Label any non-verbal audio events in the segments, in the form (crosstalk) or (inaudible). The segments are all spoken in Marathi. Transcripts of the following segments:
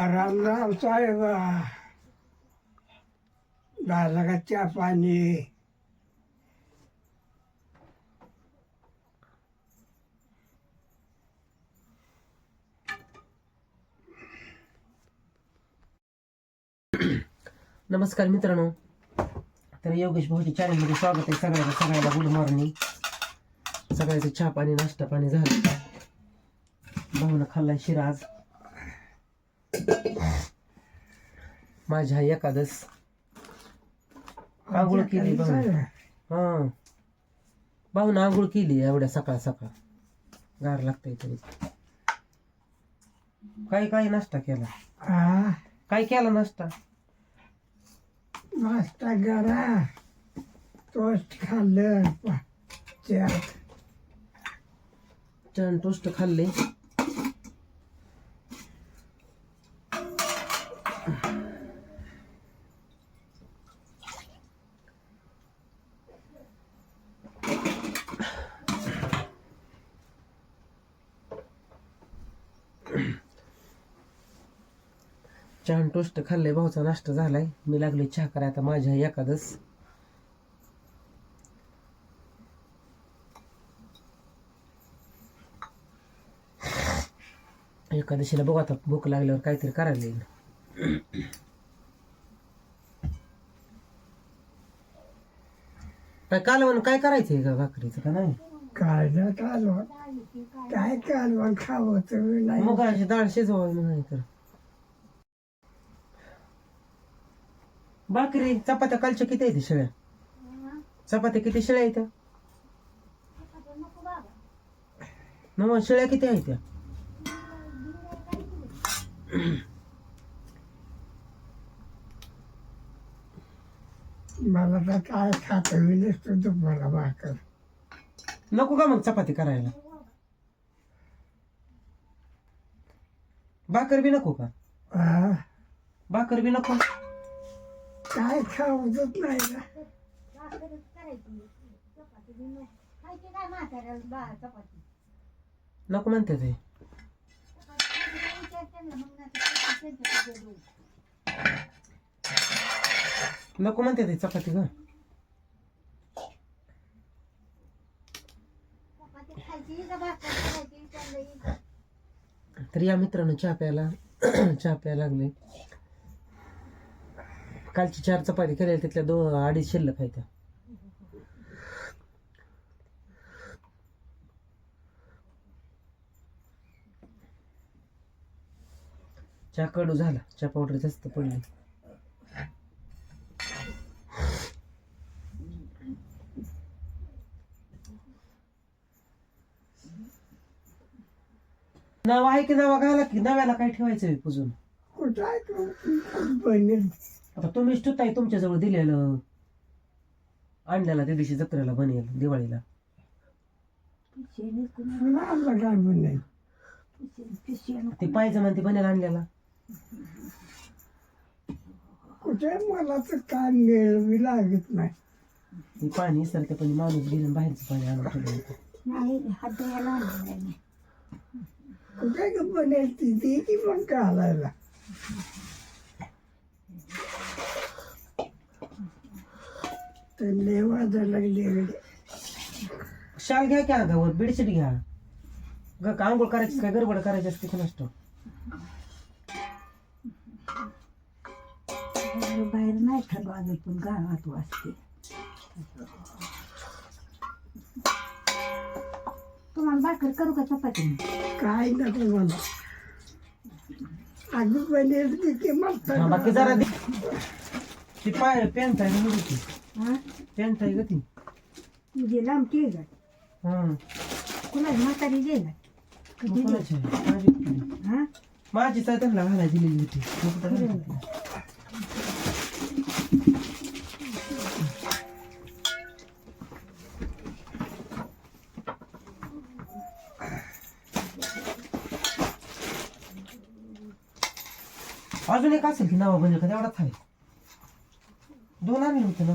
राम राम साहेब. झालं का चहा पाणी. नमस्कार मित्रांनो. तर योगेश भाऊच्या चॅनलमध्ये स्वागत आहे सगळ्याला सगळ्याला गुड मॉर्निंग सगळ्याचं चहा पाणी नाश्ता पाणी झालं. भाऊनं खाल्ला शिरा आज. माझी हा एकादश आंघोळ केली भाऊ हा. भाऊनं आंघोळ केली एवढ्या सकाळ सकाळ. गार लागतंय तरी. काय काय नाश्ता केला. काय केला नाश्ता? नाश्ता करा. टोस्ट खाल्लं. टोस्ट खाल्ले. टोस्ट खाल्ले भाऊचा नाश्ता झालाय. मी लागले चहा करायला आता माझ्या एकादस एकादशीला बघू आता भूक लागल्यावर काहीतरी करायला येईल. काय कालवण काय करायचंय का भाकरीचं का नाही? काय कालवण. काय कालवण खावं मग डाळ शिजवावी नाही तर. भाकरी चपात्या कालच्या किती येते शेळ्या? चपात्या किती शेळ्या न मग शेळ्या किती आहेत? त्या मला तर काय खातं तुम्हाला भाकर. नको का मग चपाती करायला? भाकर बी नको का? हा भाकर बी नको? काय खावतच नाही ना नको म्हणते ते. नको म्हणते ते चपाती ग. तर या मित्रांनो चहा प्यायला (clears throat) चहा प्यायला लागले. कालची चार चपाती केल्या तिथल्या दोन अडीच शिल्लक आहे त्या चहा कडू झाला चहा पावडर जास्त पडली. नवा आहे की नवा घाला की नव्याला काय ठेवायचं पुजून? कुठं आहे आता तुम्हीच ठेवताय तुमच्याजवळ दिलेलं आणलेला त्या दिवशी जत्रेला बनेल दिवाळीला. मला ते पाहिजे म्हणते बनेल आणलेला. कुठे मला तर काय मिळवी लागत नाही. हे पाणी सरते पण माणूस गेलं बाहेरचं पाणी आणून ठेवलं होतं. कुठे ग बनेल ती ती पण घालायला. तर लेवाजा लागली शाल घ्या की अंगावर बेडशीट घ्या. ग का आंघोळ करायची काय? गडबड करायची असते का नसतो बाहेर नाही ठरवा पण गावात वाजते. तुम्हाला भाकर करू का चपाती? काय नको मला. मस्त हा, बाकी जरा दे. ती पाय पॅन्ट आहे ना ती हा? पॅन्ट आहे का ती. तुझी लांब के ग हा. कुणाची म्हातारी जे ग मग कोणाची आहे? माझी? हा? माझीच आहे त्यांना घालायला दिलेली होती. मग कुठं? घालायची? अजून एक असेल की नावा बनेल का तेवढाच आहे दोन आणले होते ना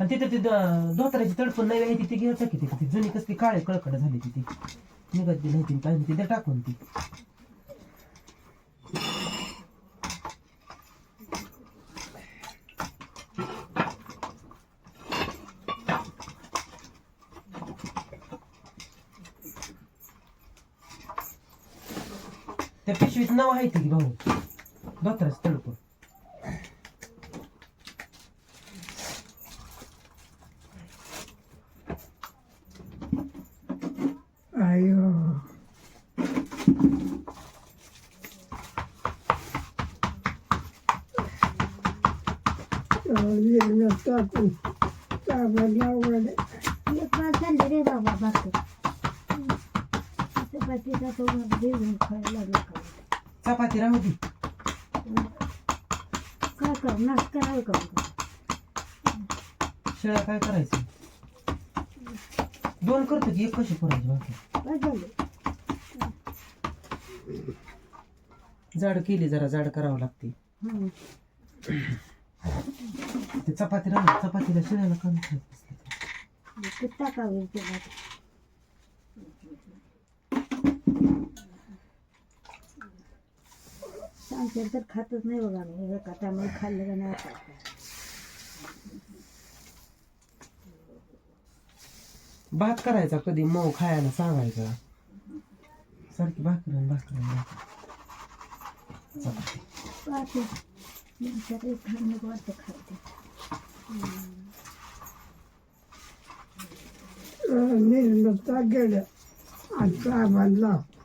आणि तिथे ते धोत्राची तडफण तडपण नवी आहे ती घ्यायचं की ते जुनी कसली काळे कळकड झाली तिथे निघत नाही ती टाकून ती त्या पिशवीत नाव आहे ती की भाऊ धोतराची तडपण अयो निर्म्या टाकून साबण लावले एक पाच झाले रे बाबा भाकर चपातीचा तो मग देऊन खायला लागला का चपाती राहू दे. काय कर? नाश करावं का मग? शेळ्या काय करायचं? दोन करतो की एक कशी करायची बाकी? काय झालं. जाड केली जरा जाड करावं लागते. हं. ते चपाती राहू चपातीला शेळ्याला कमी खायचं. मग ते टाकावे सांगते तर खातच नाही बघा मी एका त्यामुळे खाल्लं का नाही आता. भात करायचा कधी? मऊ खायला सांगायचा. सारखी भाकर आणि भाकर आणि भाकर. चपाती पाहते. खाणं वाटतं खाते निर्म्या गेल्या आणि साबण लाव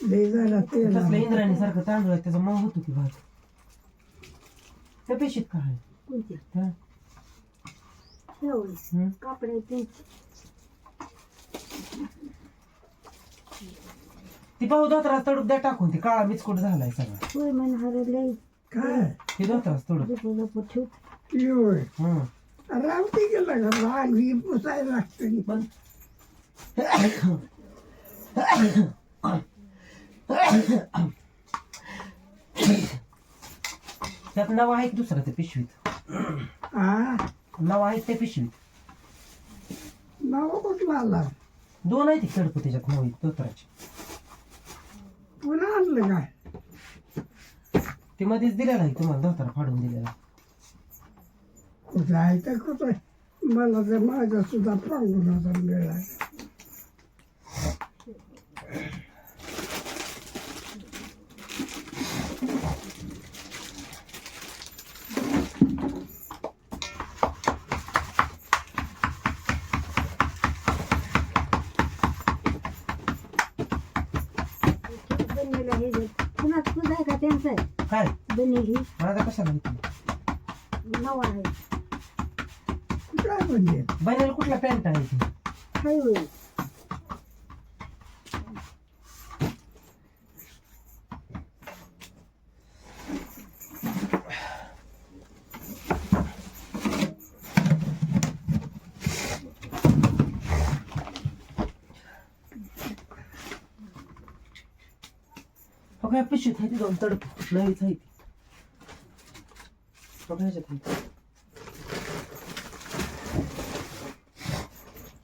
लय झाला तेल तसलं इंद्राणी सारखं तांदूळ आहे त्याचा मऊ होतो की भात त्या पेशीत आहे? कोणते त्या एवढे हं? कापडे त्यांचे ती भाऊ धोतरास तडूक द्या टाकून ती काळा मिचकूट झालाय सगळा होय मन काय ती धोतरास तडूक झोपं झोपं ठेवत योय हं रावती गेला का लहान ही पुसायला लागते पण त्यात नाव आहे की दुसरं त्या पिशवीत. हा नाव आहे त्या पिशवीत. नाव कुठला आला दोन आहे ती कडप त्याच्यात नाव दोतराची. पुन्हा आणलं काय? ते मध्येच दिलेला आहे तुम्हाला दोतरा फाडून दिलेला. कुठं आहे तर कुठं? मला तर माझा सुद्धा पांघरून होता मिळाला बनेला हे जे पुन्हा तुझं आहे का त्यांचं? आहे काय माझा कशाला माहिती नवा आहे काय म्हणजे बनायला कुठला पॅन्ट आहे ती हाय होय हो काय पिशवीत आहे ती दोन तडप नवीच आहे ती. हो काय ह्याच्यात आहे?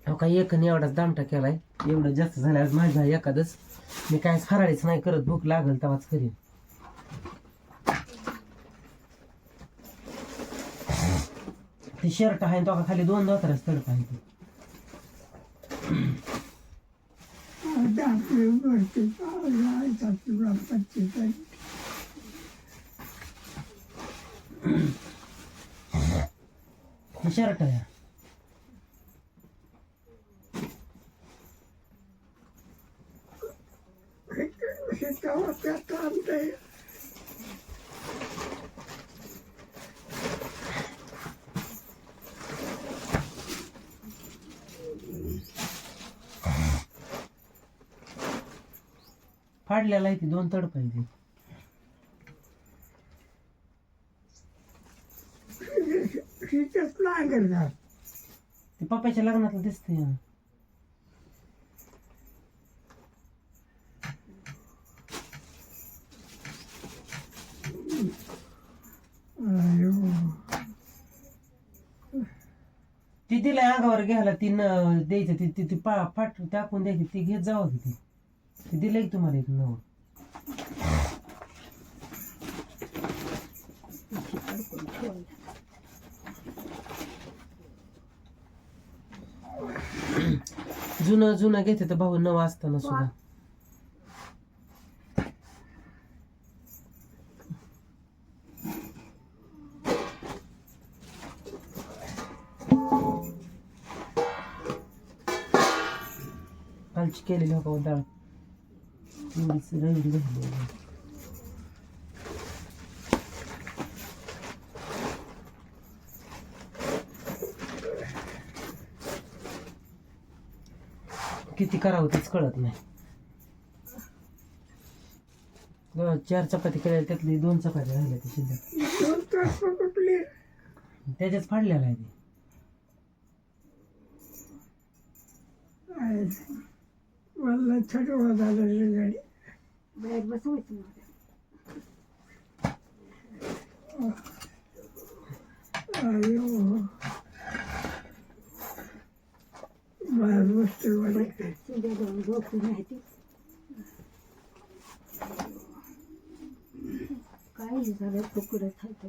हो काय एक एवढाच दामटा केलाय. एवढं जास्त झालं आज माझा एखादच. मी काय फराळीच नाही करत भूक लागल तेव्हाच करीन. ते शर्ट आहे तो खाली दोन दोतराच तडप आहे ती आपली वरती जायचा तुला पच्चीस आहे हे शर्ट आहे हे काढलेला आहे ती दोन तड पाहिजे ते पप्पाच्या लग्नातलं दिसते ती दिलाय अंगावर घ्यायला ती द्यायचं ती ती पा फाट टाकून द्यायची ती घेत जावं तिथे ती दिलंय की तुम्हाला एक नऊ जुनं जुनं घेते तर भाऊ नवं असताना सुद्धा. कालची केलेली हो का डाळ एवढीच झाली किती करावं तेच कळत नाही. चार चपाती केल्या त्यातली दोन चपाती राहिल्या ते शिल्लक दोन फाडलेला आहे ते. बसवायचं मला अयो बाहेर बसते वाले शिंदे जाऊन झोपली नाही ती काही झालं तुकडं खायचं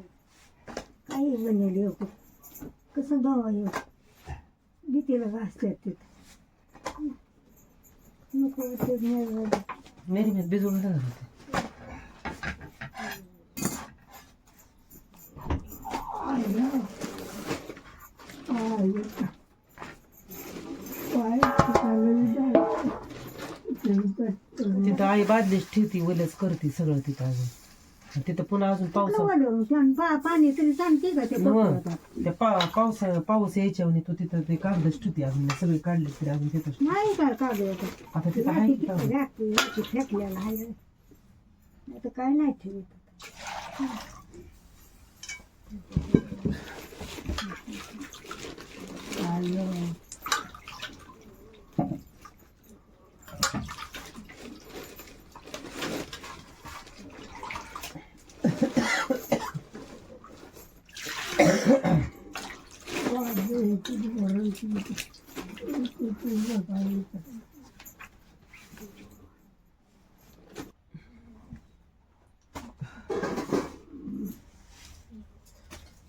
काही बनवले हो कसं धुवा येऊ भीतीला घासतात तिथं मेरी भिजवून होते तिथं आई बादलीच ठेवती वलच करते सगळं तिथं अजून. तिथं पुन्हा अजून पावसा पाणी तरी सांगते का ते नवं. पकडतात. त्या पा पाऊस यायच्या आणि तो तिथं ते कागदच ठेवते अजून सगळे काढले तरी अजून तिथं नाही काय काढू आता आता तिथं आहे की कागद? फेकलेला आहे नाही तर काय नाही ठेवत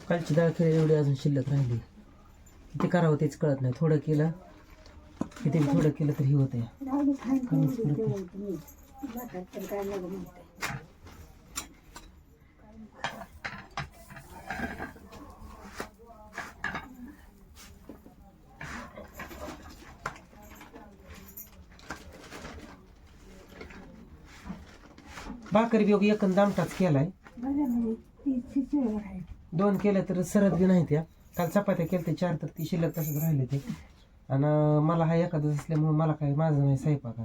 कालची डाळखेळी एवढी अजून शिल्लक राहिली. किती करावं तेच कळत नाही. थोडं केलं किती थोडं केलं तरी होते राहिली खायला कमीच तेवढी पडते. तेवढी तुम्ही. भातात तर काय नको म्हणते भाकरी बी एक दामटाच केलाय. दोन केल्या तर सरत बी नाही त्या. काल चपात्या केल्या चार तर ती शिल्लक तसंच राहिले ते. आणि मला हा एखादं असल्यामुळे मला काही माझं नाही स्वयंपाक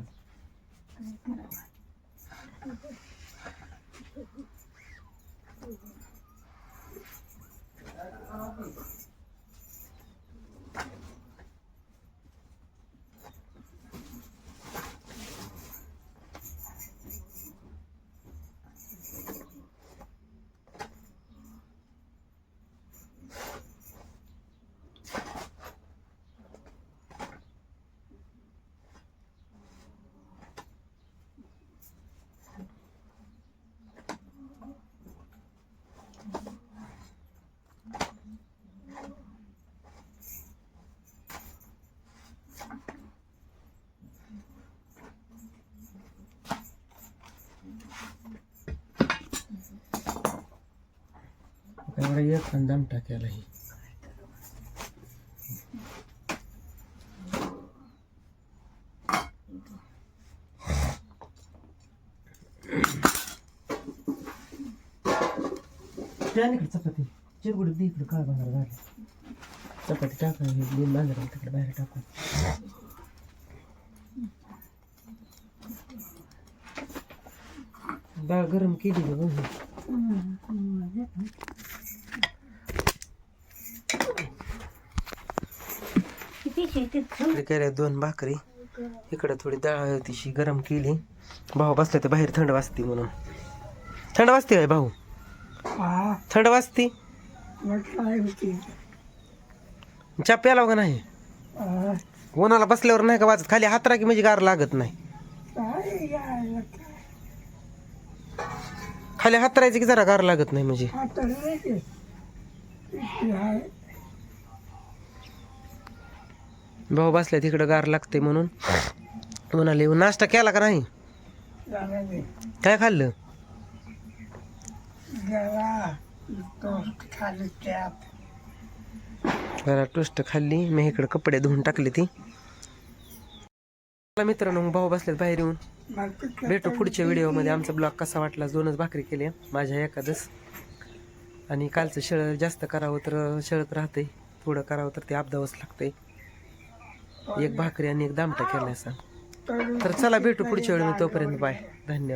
आज एवढा एक पण दामटा केला ही इकडे चपाती? चिरगुडी दे इकडे काळ बांधार झाले चपाती टाका हे दोन तिकडे बाहेर टाकून डाळ गरम केली का बघ किती शेतीत इकडे केल्या दोन भाकरी. इकडे थोडी डाळ होतीशी गरम केली. भाऊ बसला ते बाहेर थंड वाजते म्हणून. थंड वाजते काय भाऊ? थंड वाजते? चहा प्याला का नाही? उन्हाला बसल्यावर नाही का वाजत? खाली हात राखी म्हणजे गार लागत नाही? खाली हात राहायचं की जरा गार लागत नाही म्हणजे? भाऊ बसल्या तिकडं गार लागते म्हणून. उन्हाला येऊन नाश्ता केला का नाही. काय खाल्लं? जरा टोस्ट खाल्ली मी इकडं कपडे धुवून टाकले ती. मित्रांनो भाऊ बसल्यात बाहेर येऊन. भेटू पुढच्या व्हिडिओमध्ये. आमचा ब्लॉग कसा वाटला दोनच भाकरी केल्या माझ्या एखादच आणि कालचं शेळ जास्त करावं तर शेळत राहते थोडं करावं तर ते अपदावंच लागतंय. एक भाकरी आणि एक दामटा केलाय सांग. तर चला भेटू पुढच्या वेळी. तोपर्यंत बाय. धन्यवाद.